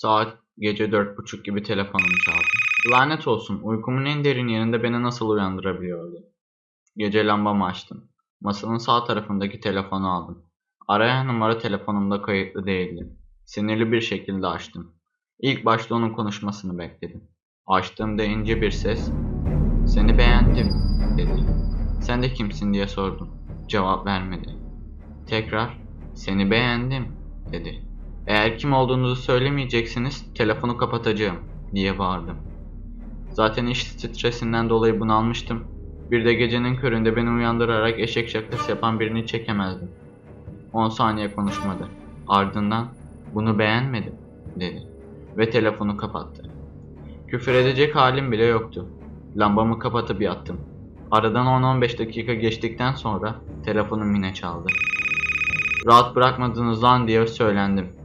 Saat gece dört buçuk gibi telefonum çaldı. Lanet olsun uykumun en derin yerinde beni nasıl uyandırabiliyordu. Gece lambamı açtım. Masanın sağ tarafındaki telefonu aldım. Arayan numara telefonumda kayıtlı değildi. Sinirli bir şekilde açtım. İlk başta onun konuşmasını bekledim. Açtığımda ince bir ses ''Seni beğendim'' dedi. ''Sen de kimsin?'' diye sordum. Cevap vermedi. Tekrar ''Seni beğendim'' dedi. ''Eğer kim olduğunuzu söylemeyeceksiniz telefonu kapatacağım'' diye bağırdım. Zaten iş stresinden dolayı bunalmıştım. Bir de gecenin köründe beni uyandırarak eşek şakası yapan birini çekemezdim. 10 saniye konuşmadı. Ardından bunu beğenmedim dedi ve telefonu kapattı. Küfür edecek halim bile yoktu. Lambamı kapatıp yattım. Aradan 10-15 dakika geçtikten sonra telefonum yine çaldı. Rahat bırakmadınız lan diye söylendim.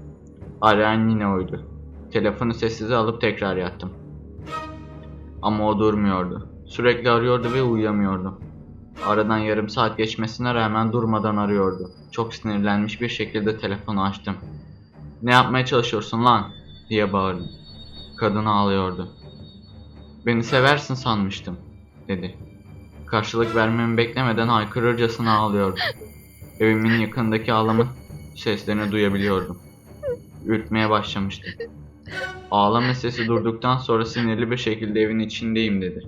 Arayan yine oydu. Telefonu sessize alıp tekrar yattım. Ama o durmuyordu. Sürekli arıyordu ve uyuyamıyordu. Aradan yarım saat geçmesine rağmen durmadan arıyordu. Çok sinirlenmiş bir şekilde telefonu açtım. Ne yapmaya çalışıyorsun lan? diye bağırdım. Kadın ağlıyordu. Beni seversin sanmıştım, dedi. Karşılık vermemi beklemeden haykırırcasına ağlıyordu. Evimin yakındaki ağlama seslerini duyabiliyordum. Ürkmeye başlamıştım. Ağlama sesi durduktan sonra sinirli bir şekilde evin içindeyim dedi.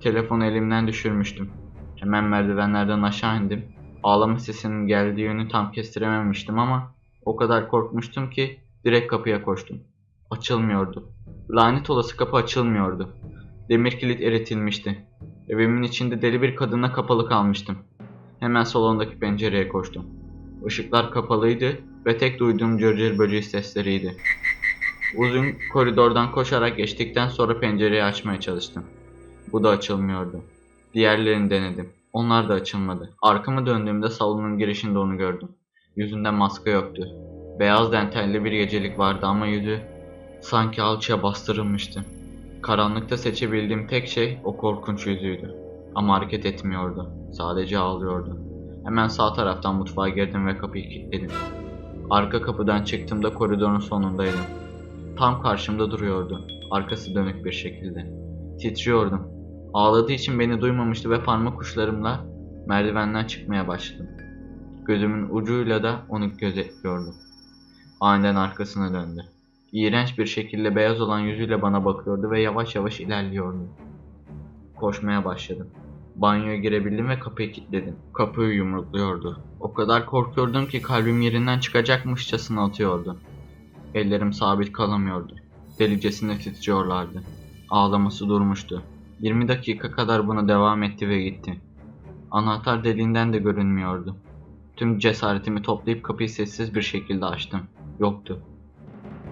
Telefonu elimden düşürmüştüm. Hemen merdivenlerden aşağı indim. Ağlama sesinin geldiği yönü tam kestirememiştim ama o kadar korkmuştum ki direkt kapıya koştum. Açılmıyordu. Lanet olası kapı açılmıyordu. Demir kilit eritilmişti. Evimin içinde deli bir kadına kapalı kalmıştım. Hemen salondaki pencereye koştum. Işıklar kapalıydı ve tek duyduğum cırcır böceği sesleriydi. Uzun koridordan koşarak geçtikten sonra pencereyi açmaya çalıştım. Bu da açılmıyordu. Diğerlerini denedim. Onlar da açılmadı. Arkamı döndüğümde salonun girişinde onu gördüm. Yüzünde maske yoktu. Beyaz dentelli bir gecelik vardı ama yüzü sanki alçıya bastırılmıştı. Karanlıkta seçebildiğim tek şey o korkunç yüzüydü. Ama hareket etmiyordu. Sadece ağlıyordu. Hemen sağ taraftan mutfağa girdim ve kapıyı kilitledim. Arka kapıdan çıktığımda koridorun sonundaydım. Tam karşımda duruyordu. Arkası dönük bir şekilde. Titriyordum. Ağladığı için beni duymamıştı ve parmak uçlarımla merdivenden çıkmaya başladım. Gözümün ucuyla da onu gözetliyordum. Aniden arkasına döndü. İğrenç bir şekilde beyaz olan yüzüyle bana bakıyordu ve yavaş yavaş ilerliyordu. Koşmaya başladım. Banyoya girebildim ve kapıyı kilitledim. Kapıyı yumrukluyordu. O kadar korkuyordum ki kalbim yerinden çıkacakmışçasına atıyordu. Ellerim sabit kalamıyordu. Delicesine titriyorlardı. Ağlaması durmuştu. 20 dakika kadar buna devam etti ve gitti. Anahtar deliğinden de görünmüyordu. Tüm cesaretimi toplayıp kapıyı sessiz bir şekilde açtım. Yoktu.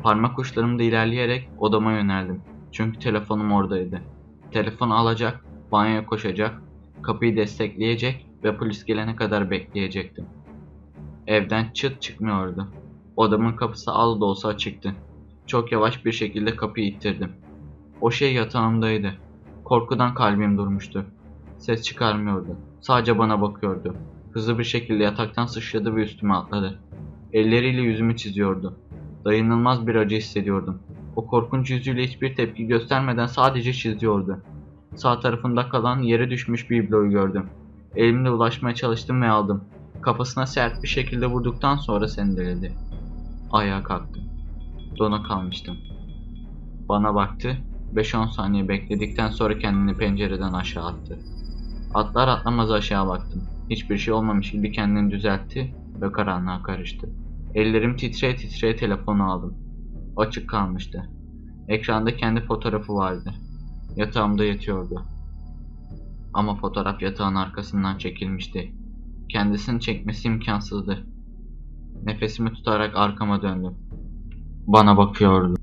Parmak uçlarımda ilerleyerek odama yöneldim. Çünkü telefonum oradaydı. Telefonu alacak, banyoya koşacak, kapıyı destekleyecek ve polis gelene kadar bekleyecektim. Evden çıt çıkmıyordu. Odamın kapısı az da olsa açıktı. Çok yavaş bir şekilde kapıyı ittirdim. O şey yatağımdaydı. Korkudan kalbim durmuştu. Ses çıkarmıyordu. Sadece bana bakıyordu. Hızlı bir şekilde yataktan sıçradı ve üstüme atladı. Elleriyle yüzümü çiziyordu. Dayanılmaz bir acı hissediyordum. O korkunç yüzüyle hiçbir tepki göstermeden sadece çiziyordu. Sağ tarafında kalan yere düşmüş bibloyu gördüm. Elimle ulaşmaya çalıştım ve aldım. Kafasına sert bir şekilde vurduktan sonra sendeledi. Ayağa kalktım. Dona kalmıştım. Bana baktı. 5-10 saniye bekledikten sonra kendini pencereden aşağı attı. Atlar atlamaz aşağı baktım. Hiçbir şey olmamış gibi kendini düzeltti ve karanlığa karıştı. Ellerim titreye titreye telefonu aldım. Açık kalmıştı. Ekranda kendi fotoğrafı vardı. Yatağımda yatıyordu. Ama fotoğraf yatağın arkasından çekilmişti. Kendisini çekmesi imkansızdı. Nefesimi tutarak arkama döndüm. Bana bakıyordu.